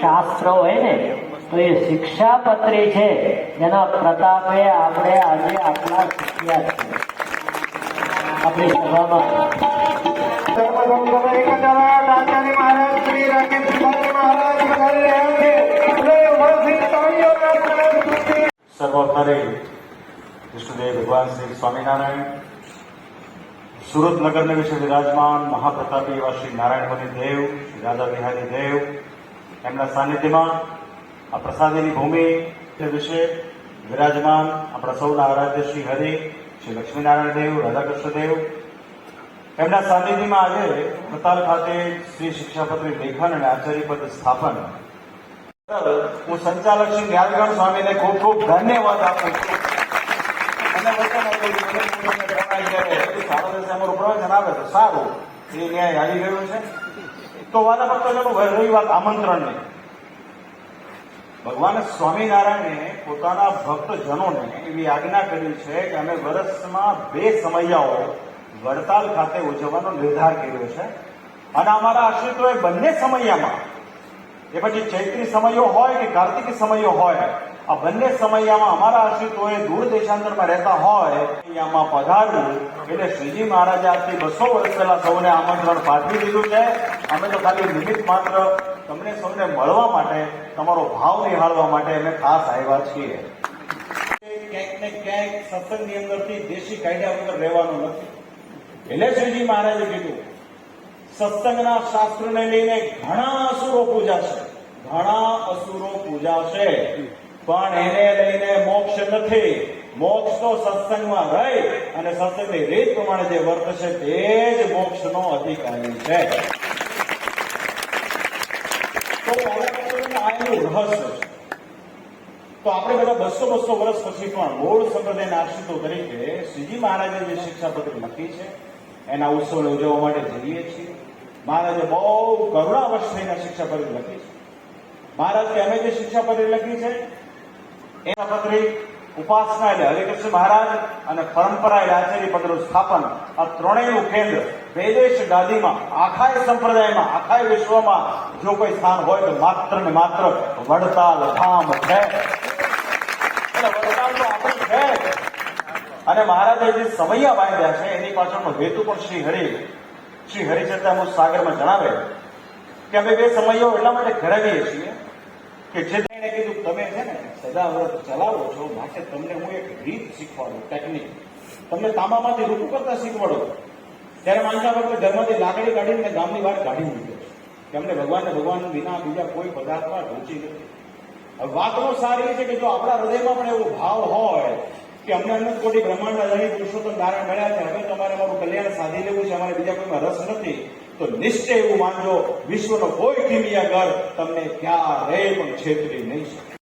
શાસ્ત્રો હોય ને, તો એ શિક્ષાપત્રી છે, જેના પ્રતાપે આપણે આજે આપણા શીખ્યા છે આપણી સભામાં. સર્વોપરી વિષ્ણુદેવ ભગવાન શ્રી સ્વામિનારાયણ સુરત નગરને વિશે વિરાજમાન મહાપ્રતાપી એવા શ્રી નારાયણપતિ દેવ, શ્રી રાધા બિહારી દેવ, એમના સાનિધ્યમાં આ પ્રસાદીની ભૂમિ તે વિશે વિરાજમાન આપણા સૌના આરાધ્ય શ્રી હરિ, શ્રી લક્ષ્મીનારાયણ દેવ, રાધાકૃષ્ણ દેવ. એમના સાનિધ્યમાં આજે મતાલ ખાતે શ્રી શિક્ષાપત્રી લેખન અને આચાર્ય પદ સ્થાપન. હું સંચાલક શ્રી ન્યાલગણ સ્વામીને ખૂબ ખૂબ ધન્યવાદ આપું છું. અને વચન આપ્યું કે મને પૂછીને જણાય જ્યારે સારો આવે તો સારું એ ન્યાય આવી ગયો છે તો વાલા ભક્તોનો રહી વાત આમંત્રણની ભગવાન સ્વામિનારાયણે પોતાના ભક્તજનોને એવી આજ્ઞા કરી છે કે અમે વર્ષમાં બે સમયાઓ વડતાલ ખાતે ઉજવવાનો નિર્ધાર કર્યો છે. અને અમારા આશ્રિતોએ બંને સમયામાં, એ પછી ચૈત્રી સમયો હોય કે કાર્તિકી સમયો હોય આ બંને સમયમાં અમારા આશ્રિતોએ દૂર દેશાંતરમાં રહેતા હોય અહીંયામાં પધારવું એટલે શ્રીજી મહારાજે આજથી બસો વર્ષ પહેલા સૌને આમંત્રણ પાઠવી દીધું છે. અમે તો ખાલી નિમિત્ત માત્ર તમને સૌને મળવા માટે, તમારો ભાવ નિહાળવા માટે અમે ખાસ આવ્યા છીએ. ક્યાંક ને ક્યાંક સત્સંગની અંદરથી દેશી કાયદા વગર રહેવાનું નથી. એટલે શ્રીજી મહારાજે કીધું, સત્સંગના શાસ્ત્રને લઈને ઘણા અસુરો પૂજાશે. ઘણા અસુરો પૂજાશે. પણ એને લઈને મોક્ષ નથી. મોક્ષ તો સત્સંગમાં રહી અને સત્સંગની રીત પ્રમાણે જે વર્તશે તે જ મોક્ષનો અધિકારી છે. તો આ રહસ્ય છે. તો આપણે બધા બસો બસો વર્ષ પછી પણ મૂળ સંપ્રદાયના આશ્રિતો તરીકે શ્રીજી મહારાજે જે શિક્ષાપત્રી લખી છે, એના ઉત્સવને ઉજવવા માટે જઈએ છીએ. મહારાજે બહુ કરુણાવશ થઈને શિક્ષાપત્રી લખી છે. મહારાજ કે અમે જે શિક્ષાપત્રી લખી છે એ પત્રી ઉપાસના એટલે હરિકૃષ્ણ મહારાજ અને પરંપરા એટલે આચાર્ય પદનું સ્થાપન આ ત્રણેયનું કેન્દ્ર વેદેશ ગાદીમાં, આખાય સંપ્રદાયમાં, આખાય વિશ્વમાં જો કોઈ સ્થાન હોય તો માત્ર ને માત્ર વડતાલ ધામ છે. વડતાલ તો આપણું છે. અને મહારાજે જે સમયા બાંધ્યા છે, એની પાછળનો હેતુ પણ શ્રી હરિ. શ્રી હરિચંદ્રમુ સાગરમાં જણાવે કે અમે બે સમયો એટલા માટે ઘડાવીએ છીએ કે જે એને કીધું તમે છે ને સદા વ્રત ચલાવો છો. માટે તમને હું એક રીત શીખવાડું ટેકનિક તમને તાંબામાંથી રૂપું કરતા શીખવાડો. ત્યારે માનતા પર ઘરમાંથી લાકડી કાઢીને ગામની બહાર કાઢી મૂકે કે અમને ભગવાનને ભગવાન વિના બીજા કોઈ પદાર્થમાં રુચિ નથી. વાત તો સારી છે કે જો આપણા હૃદયમાં પણ એવો ભાવ હોય કે અમને અનંત કોટી બ્રહ્માંડ અજાણી પુરુષોત્તમ નારાયણ મળ્યા છે, હવે તમારે અમારું કલ્યાણ સાધી લેવું છે, અમારે બીજા કોઈમાં રસ નથી, તો નિશ્ચય એવું માનજો, વિશ્વનો કોઈ કિમિયા ઘર તમને ક્યારેય પણ છેતરી નહીં શકે.